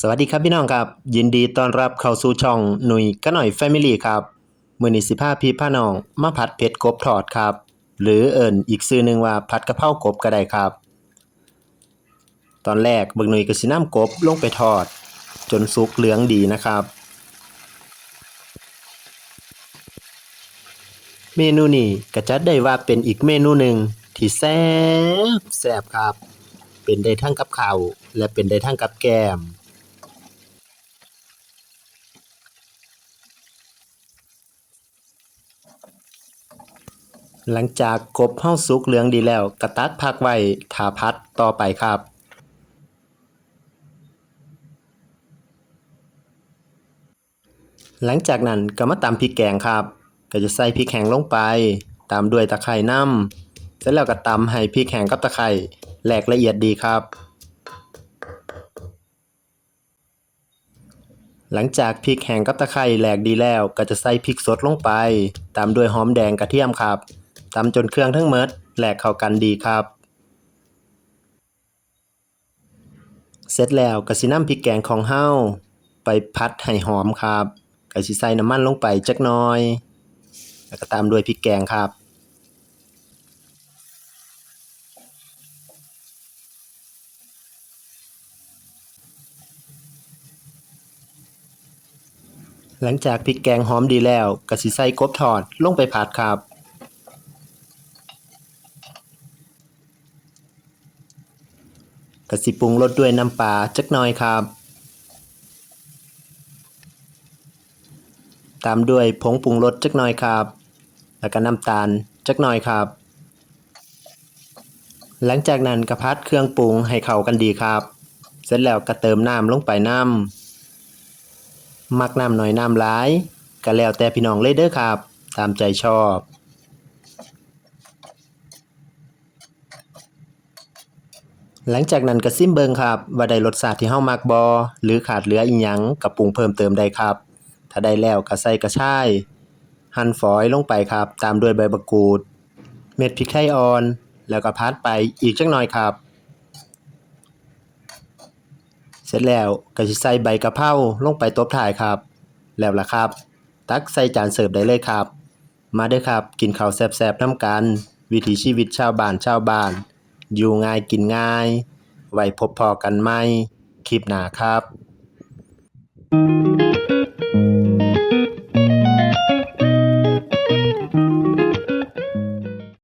สวัสดีครับพี่น้องครับ ยินดีต้อนรับเข้าสู่ช่องหนุ่ยก็หน่อยแฟมิลี่ครับมือนี้สิพาพี่พาน้องมาผัดเผ็ดกบทอดครับ หรือเอิ่นอีกชื่อหนึ่งว่าผัดกะเพรากบก็ได้ครับ ตอนแรกเบิกหนุ่ยก็สิน้ำกบลงไปทอด จนสุกเหลืองดีนะครับ เมนูนี้ก็จัดได้ว่าเป็นอีกเมนูหนึ่งที่แซ่บแซ่บครับ เป็นได้ทั้งกับข้าวและเป็นได้ทั้งกับแกล้ม หลังจากกบเฮาสุกเหลืองดีแล้วก็ตักพักไว้ถาพัดต่อไปครับ หลังจากนั้นก็มาตำพริกแกงครับ ก็จะใส่พริกแห้งลงไป ตามด้วยตะไคร่น้ำเสร็จแล้วก็ตำให้พริกแห้งกับตะไคร่แหลกละเอียดดีครับ หลังจากพริกแห้งกับตะไคร่แหลกดีแล้ว ก็จะใส่พริกสดลงไป ตามด้วยหอมแดงกระเทียมครับ ตำจนเครื่องทั้งหมดแหลกเข้ากันดีครับ เสร็จแล้วก็สิน้ำพริกแกงของเฮาไปพัดให้หอมครับก็สิใส่น้ำมันลงไปจักน่อย แล้วก็ตามด้วยพริกแกงครับหลังจากพริกแกงหอมดีแล้วก็สิใส่กบทอดลงไปผัดครับ ก็สิปรุงรสด้วยน้ำปลาจักหน่อยครับ ตามด้วยผงปรุงรสจักหน่อยครับ แล้วก็น้ำตาลจักหน่อยครับ หลังจากนั้นก็พัดเครื่องปรุงให้เข้ากันดีครับ เสร็จแล้วก็เติมน้ำลงไปน้ำมักน้ำหน่อยน้ำหลายก็แล้วแต่พี่น้องเลยเด้อครับ ตามใจชอบ หลังจากนั้นก็ซิมเบิงครับ ว่าได้รสชาติที่เฮามักบ่หรือขาดเหลืออีหยังก็ปรุงเพิ่มเติมได้ครับ ถ้าได้แล้วก็ใส่กระชายหั่นฝอยลงไปครับ ตามด้วยใบมะกรูด เม็ดพริกไทยอ่อน แล้วก็พัดไปอีกจักหน่อยครับ เสร็จแล้วก็สิใส่ใบกะเพราลงไปตบท้ายครับ แล้วล่ะครับ ตักใส่จานเสิร์ฟได้เลยครับ มาเด้อครับ กินข้าวแซ่บๆน้ำกัน วิถีชีวิตชาวบ้านชาวบ้าน อยู่ง่ายกินง่าย ไว้พบพอกันไหมคลิปหน้าครับ